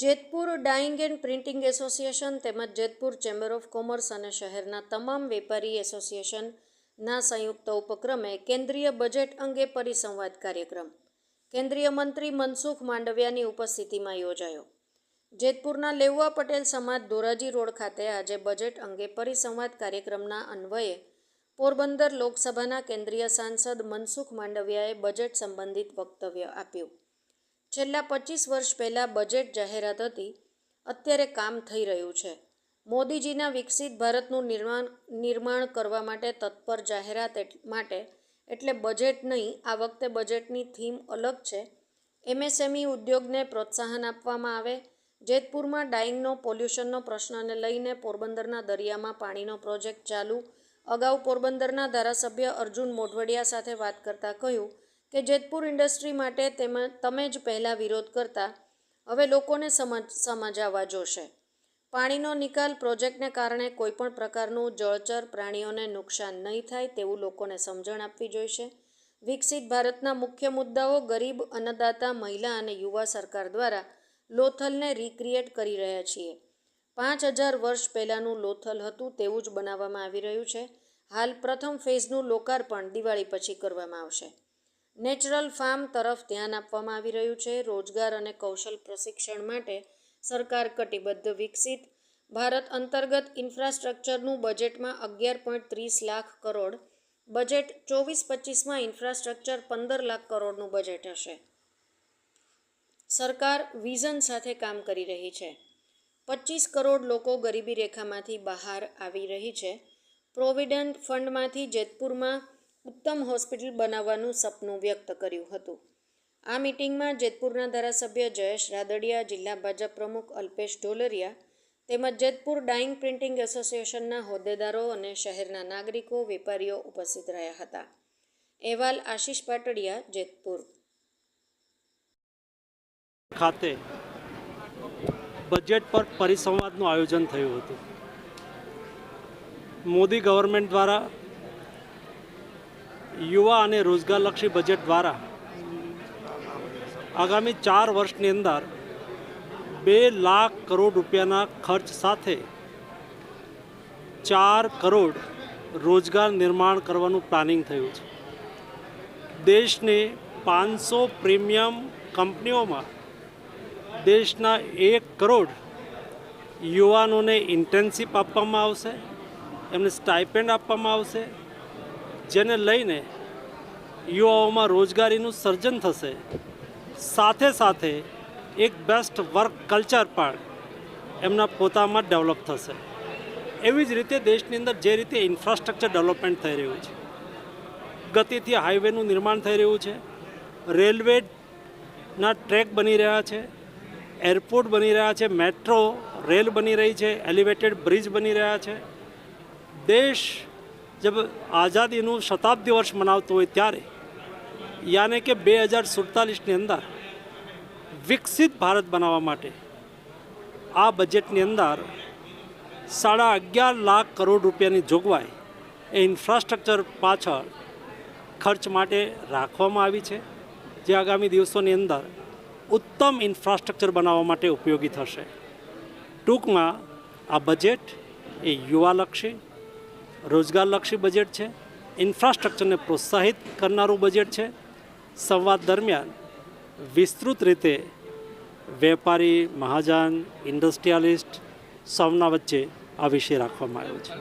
Jetpur dyeing and printing association તેમજ Jetpur chamber of commerce અને શહેરના તમામ વેપારી એસોસિએશનના સંયુક્ત ઉપક્રમે કેન્દ્રીય બજેટ અંગે પરિસંવાદ કાર્યક્રમ. કેન્દ્રીય મંત્રી મનસુખ માંડવિયાની ઉપસ્થિતિમાં યોજાયો. જેતપુરના લેઉવા પટેલ સમાજ ધોરાજી રોડ ખાતે આજે બજેટ અંગે પરિસંવાદ કાર્યક્રમના અન્વયે પોરબંદર લોકસભાના કેન્દ્રીય સાંસદ મનસુખ માંડવિયાએ બજેટ સંબંધિત વક્તવ્ય આપ્યું. છેલ્લા પચીસ વર્ષ પહેલાં બજેટ જાહેરાત હતી. અત્યારે કામ થઈ રહ્યું છે. મોદીજીના વિકસિત ભારતનું નિર્માણ નિર્માણ કરવા માટે તત્પર જાહેરાત માટે, એટલે બજેટ નહીં, આ વખતે બજેટની થીમ અલગ છે. એમએસએમઈ ઉદ્યોગને પ્રોત્સાહન આપવામાં આવે. જેતપુરમાં ડાઇંગનો, પોલ્યુશનનો પ્રશ્નને લઈને પોરબંદરના દરિયામાં પાણીનો પ્રોજેક્ટ ચાલુ. અગાઉ પોરબંદરના ધારાસભ્ય અર્જુન મોઢવડિયા સાથે વાત કરતાં કહ્યું કે જેતપુર ઇન્ડસ્ટ્રી માટે તેમાં તમે જ પહેલાં વિરોધ કરતા, હવે લોકોને સમજ સમજાવવા જોશે. પાણીનો નિકાલ પ્રોજેક્ટને કારણે કોઈપણ પ્રકારનું જળચર પ્રાણીઓને નુકસાન નહીં થાય તેવું લોકોને સમજણ આપવી જોઈશે. વિકસિત ભારતના મુખ્ય મુદ્દાઓ ગરીબ, અન્નદાતા, મહિલા અને યુવા સરકાર દ્વારા લોથલને રિક્રિએટ કરી રહ્યા છીએ. પાંચ હજાર વર્ષ પહેલાંનું લોથલ હતું તેવું જ બનાવવામાં આવી રહ્યું છે. હાલ પ્રથમ ફેઝનું લોકાર્પણ દિવાળી પછી કરવામાં આવશે. નેચરલ ફાર્મ તરફ ધ્યાન આપવામાં આવી રહ્યું છે. રોજગાર અને કૌશલ પ્રશિક્ષણ માટે સરકાર કટિબદ્ધ, વિકસિત. ભારત અંતર્ગત ઇન્ફ્રાસ્ટ્રક્ચરનું બજેટમાં અગિયાર પોઈન્ટ ત્રીસ લાખ કરોડ. બજેટ ચોવીસ પચીસમાં ઇન્ફ્રાસ્ટ્રક્ચર પંદર લાખ કરોડનું બજેટ હશે. સરકાર વિઝન સાથે કામ કરી રહી છે. પચીસ કરોડ લોકો ગરીબી રેખામાંથી બહાર આવી રહી છે. પ્રોવિડન્ટ ફંડમાંથી જેતપુરમાં ઉત્તમ હોસ્પિટલ બનાવવાનું સપનું વ્યક્ત કર્યું હતું. આ મિટિંગમાં જેતપુરના ધારાસભ્ય જયેશ રાદડિયા, જિલ્લા ભાજપ પ્રમુખ અલ્પેશ ઢોલરિયા તેમજ જેતપુર ડાઇંગ પ્રિન્ટિંગ એસોસિએશનના હોદ્દેદારો અને શહેરના નાગરિકો, વેપારીઓ ઉપસ્થિત રહ્યા હતા. અહેવાલ આશીષ પાટડિયા, જેતપુર. ખાતે બજેટ પર પરિસંવાદનું આયોજન થયું હતું. મોદી ગવર્મેન્ટ દ્વારા યુવા અને રોજગારલક્ષી બજેટ દ્વારા આગામી ચાર વર્ષની અંદર બે લાખ કરોડ રૂપિયાના ખર્ચ સાથે ચાર કરોડ રોજગાર નિર્માણ કરવાનું પ્લાનિંગ થયું છે. દેશની પાંચસો પ્રીમિયમ કંપનીઓમાં દેશના એક કરોડ યુવાનોને ઇન્ટર્નશીપ આપવામાં આવશે, એમને સ્ટાઇપેન્ડ આપવામાં આવશે જેને લઈને યુવાઓમાં રોજગારીનું સર્જન થશે. સાથે સાથે એક બેસ્ટ વર્ક કલ્ચર પણ એમના પોતામાં ડેવલપ થશે. એવી જ રીતે દેશની અંદર જે રીતે ઇન્ફ્રાસ્ટ્રક્ચર ડેવલપમેન્ટ થઈ રહ્યું છે, ગતિથી હાઈવેનું નિર્માણ થઈ રહ્યું છે રેલવેના ટ્રેક બની રહ્યા છે એરપોર્ટ બની રહ્યા છે મેટ્રો રેલ બની રહી છે એલિવેટેડ બ્રિજ બની રહ્યા છે. દેશ જબ આઝાદીનું શતાબ્દી વર્ષ મનાવતો હોય ત્યારે યાને કે બે હજાર સુડતાલીસની અંદર વિકસિત ભારત બનાવવા માટે આ બજેટની અંદર સાડા અગિયાર લાખ કરોડ રૂપિયાની જોગવાઈ એ ઇન્ફ્રાસ્ટ્રક્ચર પાછળ ખર્ચ માટે રાખવામાં આવી છે જે આગામી દિવસોની અંદર ઉત્તમ ઇન્ફ્રાસ્ટ્રક્ચર બનાવવા માટે ઉપયોગી થશે ટૂંકમાં આ બજેટ એ યુવાલક્ષી રોજગારલક્ષી બજેટ છે, ઇન્ફ્રાસ્ટ્રક્ચરને પ્રોત્સાહિત કરનારું બજેટ છે. સંવાદ દરમિયાન વિસ્તૃત રીતે વેપારી, મહાજન, ઇન્ડસ્ટ્રીયાલિસ્ટ સૌના વચ્ચે આ વિષય રાખવામાં આવ્યો છે.